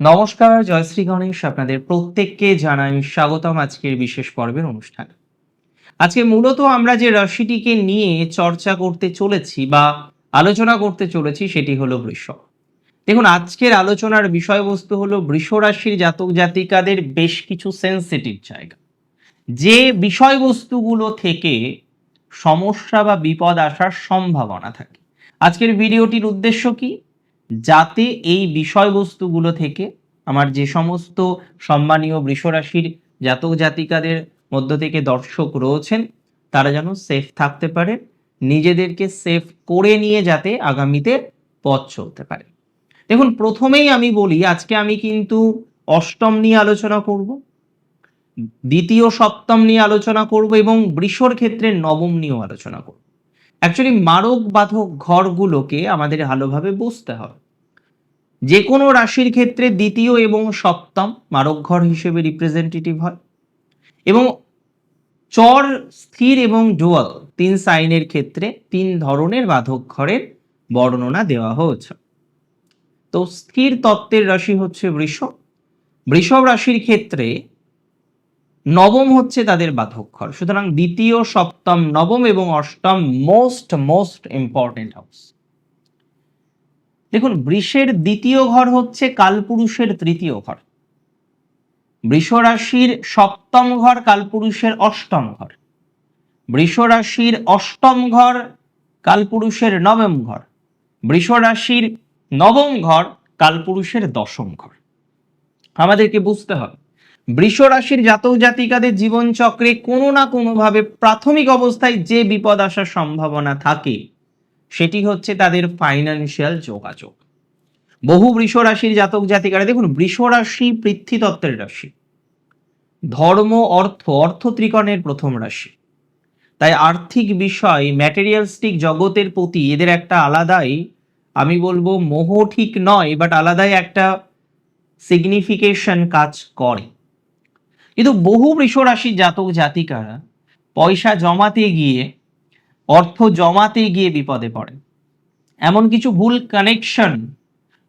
নমস্কার জয়শ্রী গণেশ। আপনাদের প্রত্যেককে জানাই স্বাগতম আজকের বিশেষ পর্বের অনুষ্ঠানে। আজকে মূলত আমরা যে রাশিটিকে নিয়ে চর্চা করতে চলেছি বা আলোচনা করতে চলেছি সেটি হলো বৃষ। দেখুন, আজকের আলোচনার বিষয়বস্তু হলো বৃষ রাশির জাতক জাতিকাদের বেশ কিছু সেন্সিটিভ জায়গা। যে বিষয়বস্তুগুলো থেকে সমস্যা বা বিপদ আসার সম্ভাবনা থাকে। আজকের ভিডিওটির উদ্দেশ্য কি? যাতে এই বিষয়বস্তুগুলো থেকে আমার যে সমস্ত সম্মানীয় বৃষরাশির জাতক জাতিকাদের মধ্য থেকে দর্শক রয়েছেন, তারা যেন সেফ থাকতে পারে, নিজেদেরকে সেফ করে নিয়ে যাতে আগামীতে পথ চলতে পারে। দেখুন, প্রথমেই আমি বলি, আজকে আমি কিন্তু অষ্টম নিয়ে আলোচনা করব, দ্বিতীয় সপ্তম নিয়ে আলোচনা করব এবং বৃষর ক্ষেত্রে নবম নিয়েও আলোচনা করব। অ্যাকচুয়ালি মারক বাধক ঘরগুলোকে আমাদের ভালোভাবে বুঝতে হবে। যে কোনো রাশির ক্ষেত্রে দ্বিতীয় এবং সপ্তম মারক ঘর হিসেবে রিপ্রেজেন্টেটিভ হয়। এবং চর, স্থির এবং ডুয়াল তিন সাইনের ক্ষেত্রে তিন ধরনের বাধক ঘরের বর্ণনা দেওয়া হয়েছে। তো স্থির তত্ত্বের রাশি হচ্ছে বৃষ বৃষভ রাশির ক্ষেত্রে নবম হচ্ছে তাদের বাধক ঘর। সুতরাং দ্বিতীয়, সপ্তম, নবম এবং অষ্টম মোস্ট মোস্ট ইম্পর্টেন্ট হাউস দেখুন, বৃষের দ্বিতীয় ঘর হচ্ছে কালপুরুষের তৃতীয় ঘর। বৃষ রাশির সপ্তম ঘর কালপুরুষের অষ্টম ঘর। বৃষ রাশির অষ্টম ঘর কালপুরুষের নবম ঘর। বৃষ রাশির নবম ঘর কালপুরুষের দশম ঘর। আমাদেরকে বুঝতে হবে, বৃষ রাশির জাতক জাতিকাদের জীবনচক্রে কোনো না কোনোভাবে প্রাথমিক অবস্থায় যে বিপদ আসার সম্ভাবনা থাকে সেটি হচ্ছে তাদের ফাইন্যান্সিয়াল যোগাযোগ। বহু বৃষ রাশির জাতক জাতিকারা, দেখুন, বৃষ রাশি পৃথ্বীতত্ত্বের রাশি। ধর্ম, অর্থ অর্থ ত্রিকোণের প্রথম রাশি। তাই আর্থিক বিষয় ম্যাটেরিয়ালস্টিক জগতের প্রতি এদের একটা আলাদাই, আমি বলব, মোহ ঠিক নয় বাট আলাদাই একটা সিগনিফিকেশন কাজ করে। কিন্তু বহু বৃষ রাশির জাতক জাতিকারা পয়সা জমাতে গিয়ে অর্থ জমাতে গিয়ে বিপদে পড়ে। এমন কিছু ভুল কানেকশন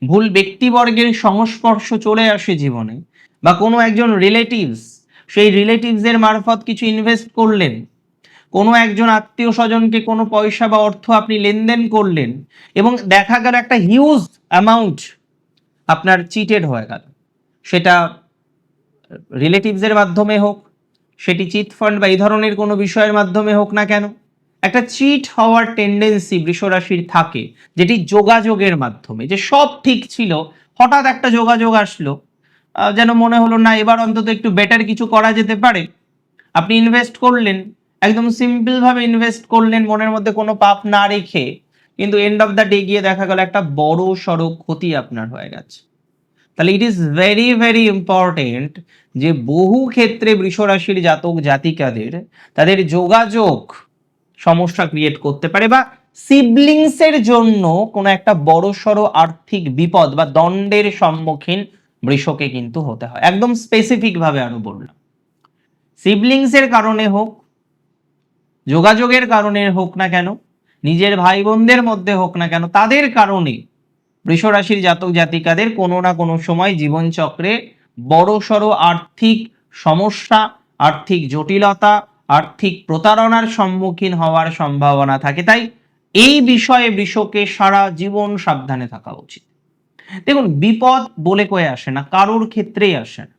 ভুল ব্যক্তিবর্গের সংস্পর্শ চলে আসে জীবনে বা কোনো একজন রিলেটিভস সেই রিলেটিভসের মারফত কিছু ইনভেস্ট করলেন। কোনো একজন আত্মীয় স্বজনকে কোনো পয়সা বা অর্থ আপনি লেনদেন করলেন এবং দেখা গেল একটা হিউজ অ্যামাউন্ট আপনার চিটেড হয়ে গেল। সেটা রিলেটিভসের মাধ্যমে হোক, সেটি চিট ফান্ড বা এই ধরনের কোনো বিষয়ের মাধ্যমে হোক না কেন একটা চিট হওয়ার টেন্ডেন্সি বৃষরাশির থাকে, যেটি যোগাযোগের মাধ্যমে, যে সব ঠিক ছিল, হঠাৎ একটা যোগাযোগ আসলো যেন মনে হলো না এবার অন্তত একটু বেটার কিছু করা যেতে পারে। আপনি ইনভেস্ট করলেন, একদম সিম্পল ভাবে ইনভেস্ট করলেন, মনের মধ্যে কোনো পাপ না রেখে, কিন্তু এন্ড অফ দ্য ডে গিয়ে দেখা গেল একটা বড় সড়ো ক্ষতি আপনার হয়ে গেছে। তাহলে it is very very important যে বহু ক্ষেত্রে বৃষরাশির জাতক জাতিকাদের, তাদের যোগাযোগ সমস্যা ক্রিয়েট করতে পারে বা সিবলিংসের জন্য কোনো একটা বড় সড়ো আর্থিক বিপদ বা দণ্ডের সম্মুখীন বৃষকে কিন্তু হতে হয়। একদম স্পেসিফিক ভাবে আরও বললাম সিবলিংসের কারণে হোক, যোগাযোগের কারণে হোক না কেন, নিজের ভাই বোনদের মধ্যে হোক না কেন, তাদের কারণে বৃষরাশির জাতক জাতিকাদের কোনো না কোনো সময় জীবনচক্রে বড়সড় আর্থিক সমস্যা, আর্থিক জটিলতা আর্থিক প্রতারণার সম্মুখীন হওয়ার সম্ভাবনা থাকে। তাই এই বিষয়ে বৃষকে সারা জীবন সাবধানে থাকা উচিত। দেখুন, বিপদ বলে কয়ে আসে না, কারোর ক্ষেত্রেই আসে না।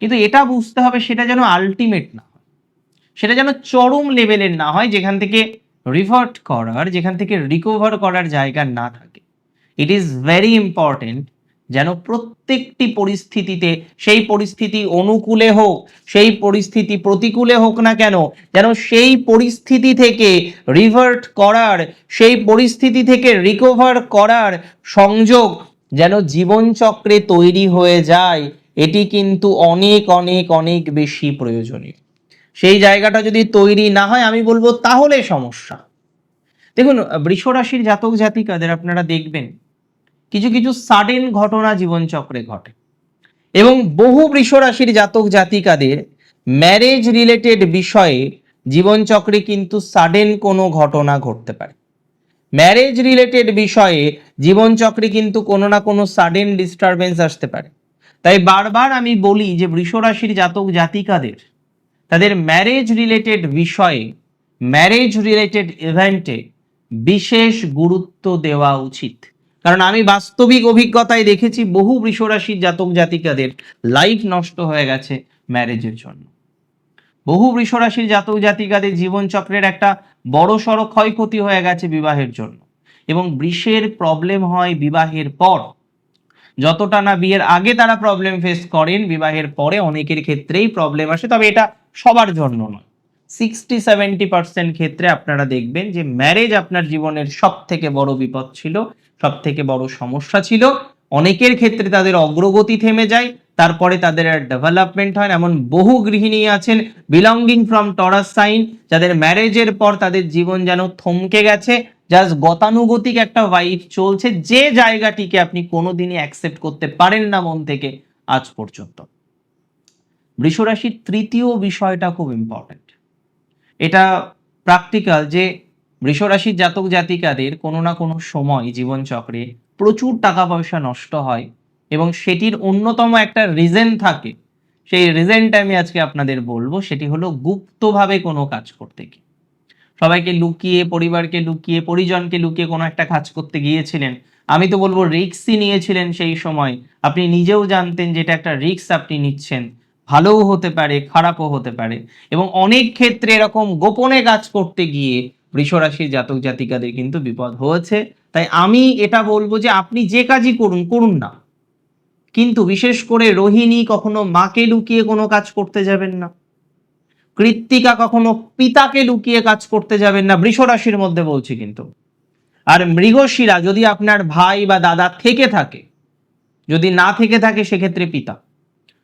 কিন্তু এটা বুঝতে হবে, সেটা যেন আলটিমেট না হয়। সেটা যেন চরম লেভেলের না হয়, যেখান থেকে রিভার্ট করার, যেখান থেকে রিকভার করার জায়গা না থাকে। ইট ইজ ভেরি ইম্পর্টেন্ট যেন প্রত্যেকটি পরিস্থিতিতে সেই পরিস্থিতি অনুকূলে হোক, সেই পরিস্থিতি প্রতিকূলে হোক না কেন, যেন সেই পরিস্থিতি থেকে রিভার্ট করার, সেই পরিস্থিতি থেকে রিকভার করার সংযোগ যেন জীবনচক্রে তৈরি হয়ে যায়, এটি কিন্তু অনেক অনেক অনেক বেশি প্রয়োজনীয়। সেই জায়গাটা যদি তৈরি না হয়, আমি বলব তাহলে সমস্যা। দেখুন বৃষ রাশির জাতক জাতিকাদের আপনারা দেখবেন কিছু কিছু সাডেন ঘটনা জীবনচক্রে ঘটে। এবং বহু বৃষ রাশির জাতক জাতিকাদের ম্যারেজ রিলেটেড বিষয়ে জীবনচক্রে কিন্তু সাডেন কোনো ঘটনা ঘটতে পারে। ম্যারেজ রিলেটেড বিষয়ে জীবনচক্রে কিন্তু কোনো না কোনো সাডেন ডিস্টারবেন্স আসতে পারে। তাই বারবার আমি বলি যে বৃষ রাশির জাতক জাতিকাদের, তাদের ম্যারেজ রিলেটেড বিষয়ে ম্যারেজ রিলেটেড ইভেন্টে বিশেষ গুরুত্ব দেওয়া উচিত। কারণ আমি বাস্তবিক অভিজ্ঞতায় দেখেছি বহু বৃষরাশির জাতক জাতিকাদের লাইফ নষ্ট হয়ে গেছে ম্যারেজের জন্য। বহু বৃষরাশির জাতক জাতিকাদের জীবনচক্রের একটা বড় সড়ো ক্ষয়ক্ষতি হয়ে গেছে বিবাহের জন্য এবং বৃষের প্রবলেম হয় বিবাহের পর। যতটা না বিয়ের আগে তারা প্রবলেম ফেস করেন, বিবাহের পরে অনেকের ক্ষেত্রেই প্রবলেম আসে, তবে এটা সবার জন্য নয়। সিক্সটি সেভেন্টি পার্সেন্ট ক্ষেত্রে আপনারা দেখবেন যে ম্যারেজ আপনার জীবনের সব থেকে বড় বিপদ ছিল। সব থেকে বড় সমস্যা ছিল। অনেকের ক্ষেত্রে তাদের অগ্রগতি থেমে যায়, তারপরে তাদের আর ডেভেলপমেন্ট হয় এমন বহু গৃহিণী আছেন বিলঙ্গিং ফ্রম টরাস সাইন যাদের ম্যারেজের পর তাদের জীবন যেন থমকে গেছে। জাস্ট গতানুগতিক একটা ওয়াইফ চলছে, যে জায়গাটিকে আপনি কোনোদিনই অ্যাকসেপ্ট করতে পারেন না মন থেকে আজ পর্যন্ত। বৃষরাশির তৃতীয় বিষয়টা খুব ইম্পর্ট্যান্ট এটা প্র্যাকটিক্যাল যে বৃষরাশির জাতক জাতিকাদের কোনো না কোনো সময় জীবনচক্রে প্রচুর টাকা পয়সা নষ্ট হয় এবং সেটির অন্যতম একটা রিজেন থাকে। সেই রিজেনটা আমি আজকে আপনাদের বলব, সেটি হলো গুপ্তভাবে কোনো কাজ করতে গিয়ে। সবাইকে লুকিয়ে, পরিবারকে লুকিয়ে, পরিজনকে লুকিয়ে কোনো একটা কাজ করতে গিয়েছিলেন। আমি তো বলব রিক্সই নিয়েছিলেন সেই সময়। আপনি নিজেও জানতেন যে এটা একটা রিক্স আপনি নিচ্ছেন। ভালোও হতে পারে, খারাপও হতে পারে। এবং অনেক ক্ষেত্রে এরকম গোপনে কাজ করতে গিয়ে বৃষরাশির জাতক জাতিকাদের কিন্তু বিপদ হয়েছে। তাই আমি এটা বলব যে আপনি যে কাজই করুন করুন না। কিন্তু বিশেষ করে রোহিণী কখনো মাকে লুকিয়ে কোনো কাজ করতে যাবেন না। কৃত্তিকা কখনো পিতাকে লুকিয়ে কাজ করতে যাবেন না। বৃষরাশির মধ্যে বলছি কিন্তু। আর মৃগশিরা যদি আপনার ভাই বা দাদা থেকে থাকে, যদি না থেকে থাকে, সেক্ষেত্রে পিতা।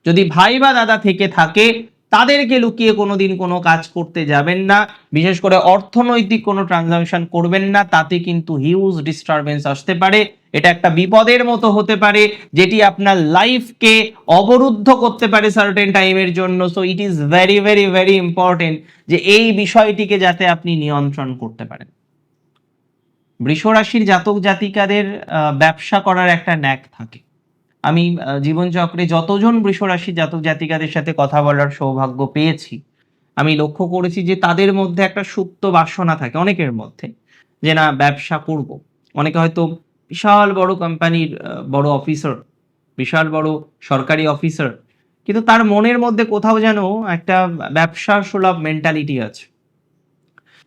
যদি ভাই বা দাদা থেকে থাকে তাদেরকে লুকিয়ে কোনোদিন কোনো কাজ করতে যাবেন না। বিশেষ করে অর্থনৈতিক কোনো ট্রানজাকশন করবেন না, তাতে কিন্তু হিউজ ডিস্টারবেন্স আসতে পারে। এটা একটা বিপদের মতো হতে পারে, যেটি আপনার লাইফকে অবরুদ্ধ করতে পারে সার্টেন টাইমের জন্য। So it is very very very important যে এই বিষয়টিকে যাতে আপনি নিয়ন্ত্রণ করতে পারেন। বৃষরাশির জাতক জাতিকাদের ব্যবসা করার একটা ন্যাক থাকে। আমি জীবনচক্রে যতজন বৃষরাশি জাতক জাতিকাদের সাথে কথা বলার সৌভাগ্য পেয়েছি, আমি লক্ষ্য করেছি যে তাদের মধ্যে একটা সুপ্ত বাসনা থাকে, অনেকের মধ্যে, যে না, ব্যবসা করব। অনেকে হয়তো বিশাল বড় কোম্পানির বড় অফিসার, বিশাল বড় সরকারি অফিসার, কিন্তু তার মনের মধ্যে কোথাও যেন একটা ব্যবসা সুলভ মেন্টালিটি আছে।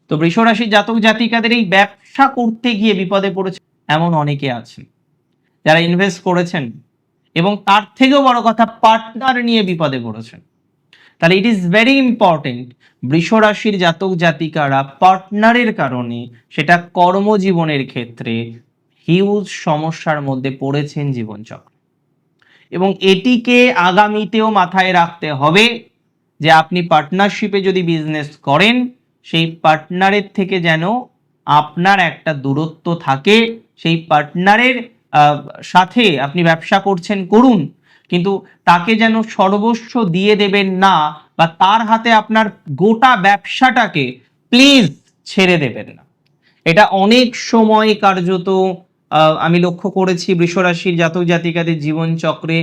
তো বৃষরাশির জাতক জাতিকাদের এই ব্যবসা করতে গিয়ে বিপদে পড়েছে এমন অনেকে আছে যারা ইনভেস্ট করেছেন এবং তার থেকেও বড় কথা পার্টনার নিয়ে বিপদে পড়েছেন। তাহলে ইট ইজ ভেরি ইম্পর্টেন্ট বৃষরাশির জাতক জাতিকারা পার্টনারের কারণে সেটা কর্মজীবনের ক্ষেত্রে হিউজ সমস্যার মধ্যে পড়েছেন জীবনচক্র। এবং এটিকে আগামীতেও মাথায় রাখতে হবে যে আপনি পার্টনারশিপে যদি বিজনেস করেন, সেই পার্টনারের থেকে যেন আপনার একটা দূরত্ব থাকে, সেই পার্টনারের সাথে আপনি ব্যবসা করছেন, করুন। কিন্তু তাকে যেন সর্বস্ব দিয়ে দেবেন না বা তার হাতে আপনার গোটা ব্যবসাটাকে প্লিজ ছেড়ে দেবেন না। এটা অনেক সময় কার্যত আমি লক্ষ্য করেছি বৃষরাশির জাতক জাতিকাদের জীবন চক্রে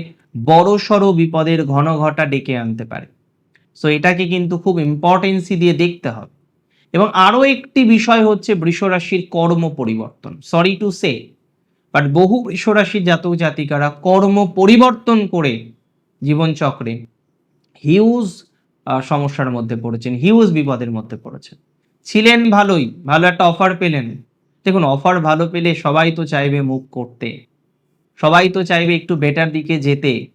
বড় সড় বিপদের ঘন ঘটা ডেকে আনতে পারে। সো এটাকে কিন্তু খুব ইম্পর্টেন্সি দিয়ে দেখতে হবে। এবং আরও একটি বিষয় হচ্ছে বৃষরাশির কর্ম পরিবর্তন। সরি টু সে বাট বহু বৃষরাশির জাতক জাতিকারা কর্ম পরিবর্তন করে জীবনচক্রে হিউজ সমস্যার মধ্যে পড়েছেন হিউজ বিপদের মধ্যে পড়েছেন। ছিলেন ভালোই, ভালো একটা অফার পেলেন। দেখুন অফার ভালো পেলে সবাই তো চাইবে মুভ করতে। সবাই তো চাইবে একটু বেটার দিকে যেতে।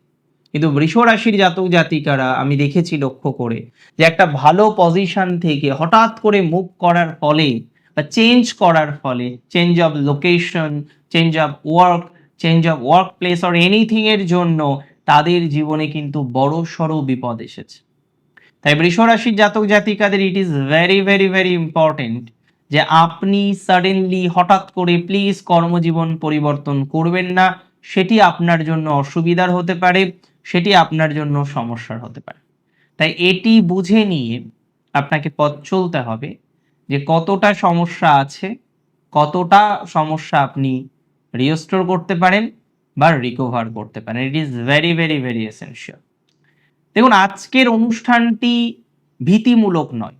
কিন্তু বৃষ রাশির জাতক জাতিকারা, আমি দেখেছি লক্ষ্য করে যে একটা ভালো পজিশন থেকে হঠাৎ করে মুভ করার ফলে বা চেঞ্জ করার ফলে change of location change of work change of work place or anything এর জন্য তাদের জীবনে কিন্তু বড় সড়ো বিপদ এসেছে। তাই বৃষ রাশির জাতক জাতিকাদের it is very very very important যে আপনি সাডেনলি হঠাৎ করে প্লিজ কর্মজীবন পরিবর্তন করবেন না, সেটি আপনার জন্য অসুবিধার হতে পারে, সেটি আপনার জন্য সমস্যার হতে পারে। তাই এটি বুঝে নিয়ে আপনাকে পথ চলতে হবে যে কতটা সমস্যা আছে, কতটা সমস্যা আপনি রিস্টোর করতে পারেন বা রিকভার করতে পারেন। It is very very very essential দেখুন, আজকের অনুষ্ঠানটি ভীতিমূলক নয়,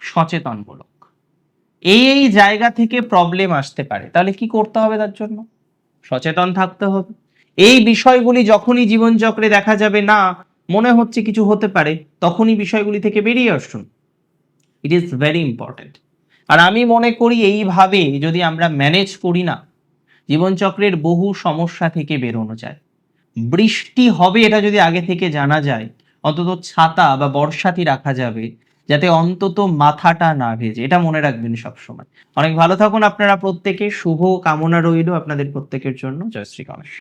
সচেতনমূলক। এই এই জায়গা থেকে প্রবলেম আসতে পারে। তাহলে কি করতে হবে তার জন্য? সচেতন থাকতে হবে। এই বিষয়গুলি যখনই জীবনচক্রে দেখা যাবে, না, মনে হচ্ছে কিছু হতে পারে, তখনই বিষয়গুলি থেকে বেরিয়ে আসুন। ইট ইজ ভেরি ইম্পর্টেন্ট আর আমি মনে করি এইভাবে যদি আমরা ম্যানেজ করি না, জীবনচক্রের বহু সমস্যা থেকে বেরোনো যায়। বৃষ্টি হবে এটা যদি আগে থেকে জানা যায়, অন্তত ছাতা বা বর্ষাতি রাখা যাবে, যাতে অন্তত মাথাটা না ভেজে, এটা মনে রাখবেন সবসময়। অনেক ভালো থাকুন আপনারা প্রত্যেকে, শুভ কামনা রইল আপনাদের প্রত্যেকের জন্য। জয় শ্রী গণেশ।